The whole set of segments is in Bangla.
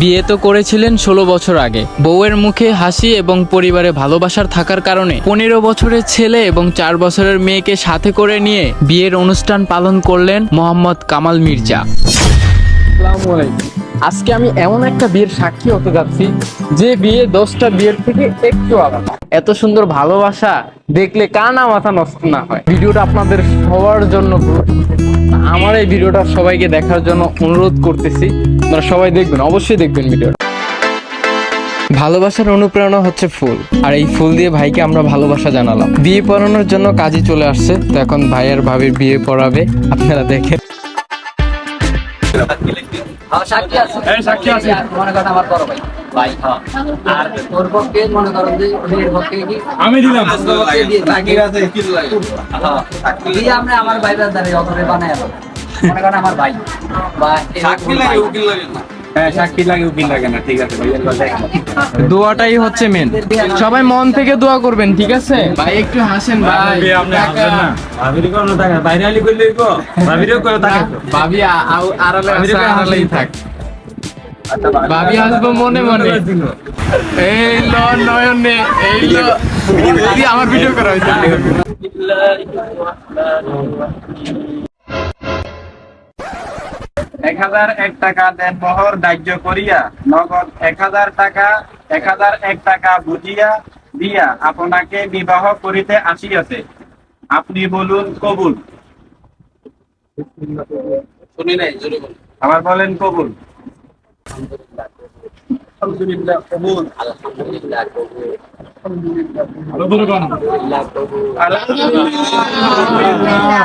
বিয়ে তো করেছিলেন ষোলো বছর আগে। বউয়ের মুখে হাসি এবং পরিবারে ভালোবাসার থাকার কারণে পনেরো বছরের ছেলে এবং চার বছরের মেয়েকে সাথে করে নিয়ে বিয়ের অনুষ্ঠান পালন করলেন মোহাম্মদ কামাল মির্জা। আজকে আমি এমন একটা বিয়ের সাক্ষী হতে যাচ্ছি, যে বিয়ে দশটা বিয়ের থেকে একটু আলাদা। এত সুন্দর ভালোবাসা দেখলে কানা মাথা নষ্ট না হয়। ভিডিওটা আপনাদের সবার জন্য। আমার এই ভিডিওটা সবাইকে দেখার জন্য অনুরোধ করতেছি। আপনারা সবাই দেখবেন, অবশ্যই দেখবেন ভিডিওটা। ভালোবাসার অনুপ্রেরণা হচ্ছে ফুল, আর এই ফুল দিয়ে ভাইকে আমরা ভালোবাসা জানালাম। বিয়ে পড়ানোর জন্য কাজে চলে আসছে, তো এখন ভাই আর ভাবির বিয়ে পড়াবে, আপনারা দেখেন। সাক্ষী আছে। এই সাক্ষী আছে। মনে করেন আমার বড় ভাই। ভাই হ্যাঁ। আর তোর পক্ষে মনে করেন যে মেয়ের পক্ষে কি? আমি দিলাম। দিয়ে হ্যাঁ। আমরা আমার ভাই দাঁড়িয়ে মনে করেন আমার ভাই। বা সাক্ষী লাগে উকিল লাগে না। হ্যাঁ। দোয়াটাই হচ্ছে মেন সবাই মন থেকে দোয়া করবেন ঠিক আছে? ভাই একটু হাসেন ভাই। ভাবি, আড়ালে আড়ালেই থাক। ভাবি আসব মনে মনে। এই ল নয়নে এই ল। আমার ভিডিও করা হয়েছে। এক হাজার এক টাকা দেন মোহর দাহ্য করিয়া। নগদ এক হাজার টাকা এক হাজার এক টাকা বুঝিয়া দিয়া আপনাকে বিবাহ করিতে আসিয়াছে। আপনি বলুন কবুল। শুনি নাই আবার বলেন কবুল। আলহামদুলিল্লাহ কবুল। আলহামদুলিল্লাহ কবুল। আলহামদুলিল্লাহ কবুল। আলহামদুলিল্লাহ।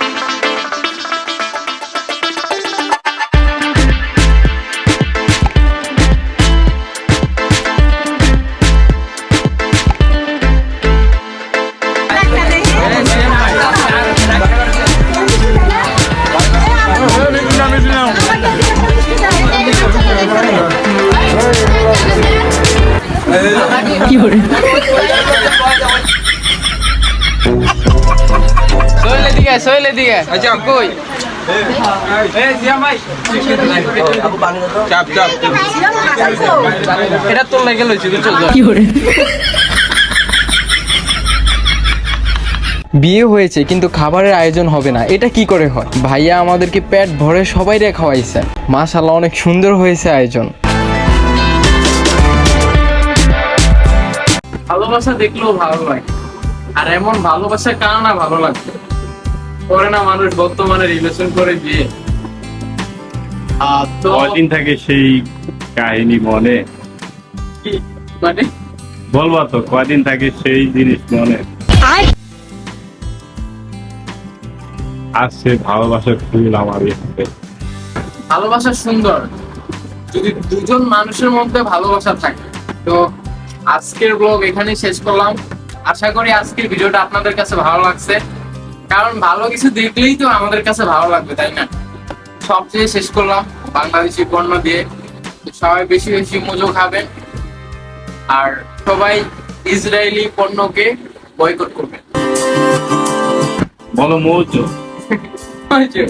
সোহেল সোহেল আচ্ছা। কই? চাপ চাপ। এটা তোর লেগে লইছি বুঝছ বিয়ে হয়েছে কিন্তু খাবারের আয়োজন হবে না। এটা কি করে হয়? ভাইয়া আমাদেরকে পেট ভরে সবাই রে খাওয়াইছে। মাশাল্লাহ অনেক সুন্দর হয়েছে আয়োজন। ভালোবাসা দেখলেও ভালো লাগে। আর এমন ভালোবাসা কার না ভালো লাগবে করে না মানুষ বর্তমানে রিলেশন করে বিয়ে। কদিন থাকে সেই কাহিনী মনে? মানে? বলবা তো কদিন থাকে সেই জিনিস মনে? আসছে ভালোবাসার ফুল আমার ভালোবাসা সুন্দর। যদি দুজন মানুষের মধ্যে ভালোবাসা থাকে তো আজকের ব্লগ এখানেই শেষ করলাম। আশা করি আজকের ভিডিওটা আপনাদের কাছে ভালো লাগছে। কারণ ভালো কিছু দেখলেই তো আমাদের কাছে ভালো লাগবে তাই না? সবচেয়ে শেষ করলাম বাংলাদেশি পণ্য দিয়ে। সবাই বেশি বেশি মজো খাবেন আর সবাই ইসরায়েলি পণ্যকে বয়কট করবেন বলো মৌজ। হয়েছে?